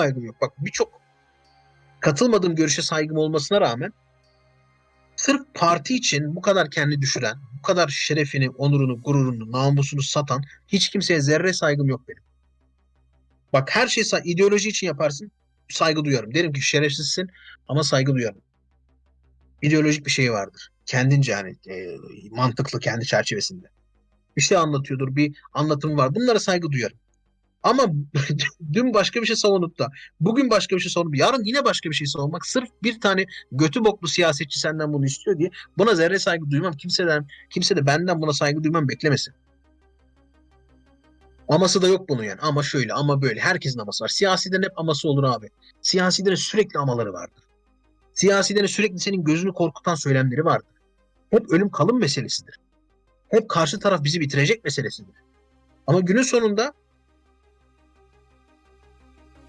saygım yok. Bak birçok katılmadığım görüşe saygım olmasına rağmen sırf parti için bu kadar kendi düşüren, bu kadar şerefini, onurunu, gururunu, namusunu satan hiç kimseye zerre saygım yok benim. Bak her şey ideoloji için yaparsın saygı duyarım. Derim ki şerefsizsin ama saygı duyarım. İdeolojik bir şey vardır. Kendince yani e, mantıklı kendi çerçevesinde. Bir şey anlatıyordur, bir anlatımı var. Bunlara saygı duyarım. Ama dün başka bir şey savunup da bugün başka bir şey savunup yarın yine başka bir şey savunmak sırf bir tane götü boklu siyasetçi senden bunu istiyor diye buna zerre saygı duymam. Kimseden kimse de benden buna saygı duymam beklemesin. Aması da yok bunun yani. Ama şöyle ama böyle. Herkesin aması var. Siyasilerin hep aması olur abi. Siyasilerin sürekli amaları vardır. Siyasilerin sürekli senin gözünü korkutan söylemleri vardır. Hep ölüm kalım meselesidir. Hep karşı taraf bizi bitirecek meselesidir. Ama günün sonunda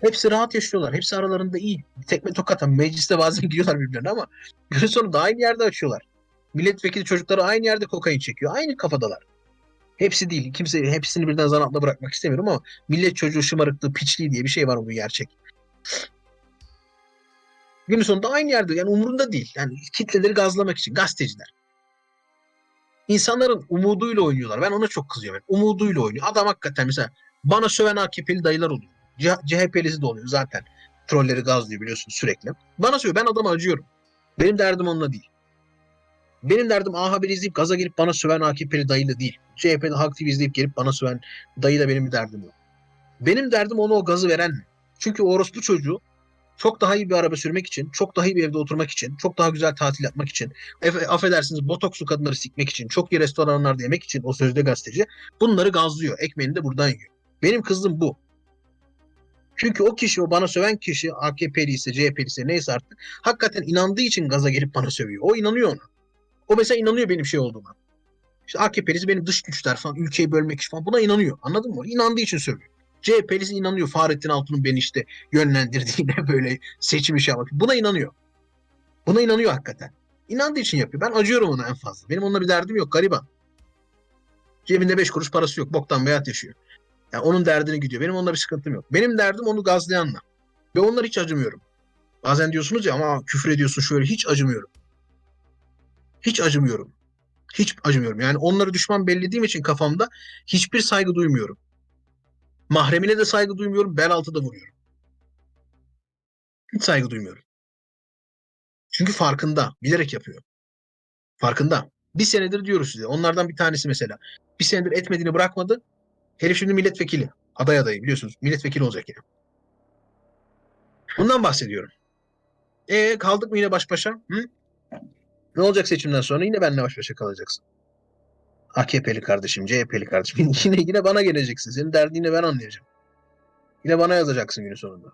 hepsi rahat yaşıyorlar. Hepsi aralarında iyi. Tekme tokat. Mecliste bazen gidiyorlar birbirlerine ama günün sonunda aynı yerde açıyorlar. Milletvekili çocukları aynı yerde kokain çekiyor. Aynı kafadalar. Hepsi değil. Kimse hepsini birden zan altında bırakmak istemiyorum ama millet çocuğu şımarıklığı, piçliği diye bir şey var bu gerçek. Günün sonunda aynı yerde. Yani umurunda değil. Yani kitleleri gazlamak için. Gazeteciler. İnsanların umuduyla oynuyorlar. Ben ona çok kızıyorum. Umuduyla oynuyor. Adam hakikaten mesela bana söven AKP'li dayılar oluyor. CHP'lisi de oluyor zaten. Trolleri gazlıyor biliyorsun sürekli. Bana söylüyor. Ben adama acıyorum. Benim derdim onunla değil. Benim derdim A Haber'i izleyip gaza gelip bana söven AKP'li dayıyla değil. CHP'de Halk TV izleyip gelip bana söven dayıyla benim bir derdim yok. Benim derdim ona o gazı veren mi? Çünkü o orospu çocuğu çok daha iyi bir araba sürmek için, çok daha iyi bir evde oturmak için, çok daha güzel tatil yapmak için, efe- affedersiniz botokslu kadınları sikmek için, çok iyi restoranlarda yemek için o sözde gazeteci bunları gazlıyor. Ekmeğini de buradan yiyor. Benim kızım bu. Çünkü o kişi, o bana söven kişi AKP'li ise, CHP'li ise neyse artık hakikaten inandığı için gaza gelip bana sövüyor. O inanıyor ona. O mesela inanıyor benim şey olduğuma. İşte AKP'lisi benim dış güçler falan, ülkeyi bölmek için falan buna inanıyor. Anladın mı? İnandığı için sövüyor. CHP'lisi inanıyor Fahrettin Altun'un beni işte yönlendirdiğine böyle seçim işi yapmak. Buna inanıyor. Buna inanıyor hakikaten. İnandığı için yapıyor. Ben acıyorum ona en fazla. Benim onunla bir derdim yok gariban. Cebinde beş kuruş parası yok. Boktan beyat yaşıyor. Yani onun derdini gidiyor. Benim onunla bir sıkıntım yok. Benim derdim onu gazlayanla. Ve onlara hiç acımıyorum. Bazen diyorsunuz ya ama küfür ediyorsun şöyle hiç acımıyorum. Hiç acımıyorum. Hiç acımıyorum. Yani onları düşman bellediğim için kafamda hiçbir saygı duymuyorum. Mahremine de saygı duymuyorum. Bel altı da vuruyorum. Hiç saygı duymuyorum. Çünkü farkında. Bilerek yapıyor. Farkında. Bir senedir diyoruz size. Onlardan bir tanesi mesela. Bir senedir etmediğini bırakmadı. Herif şimdi milletvekili. Aday adayı biliyorsunuz. Milletvekili olacak yine. Bundan bahsediyorum. E kaldık mı yine baş başa? Hı? Ne olacak seçimden sonra? Yine benimle baş başa kalacaksın. AKP'li kardeşim, CHP'li kardeşim. Yine yine bana geleceksin. Senin derdini ben anlayacağım. Yine bana yazacaksın günün sonunda.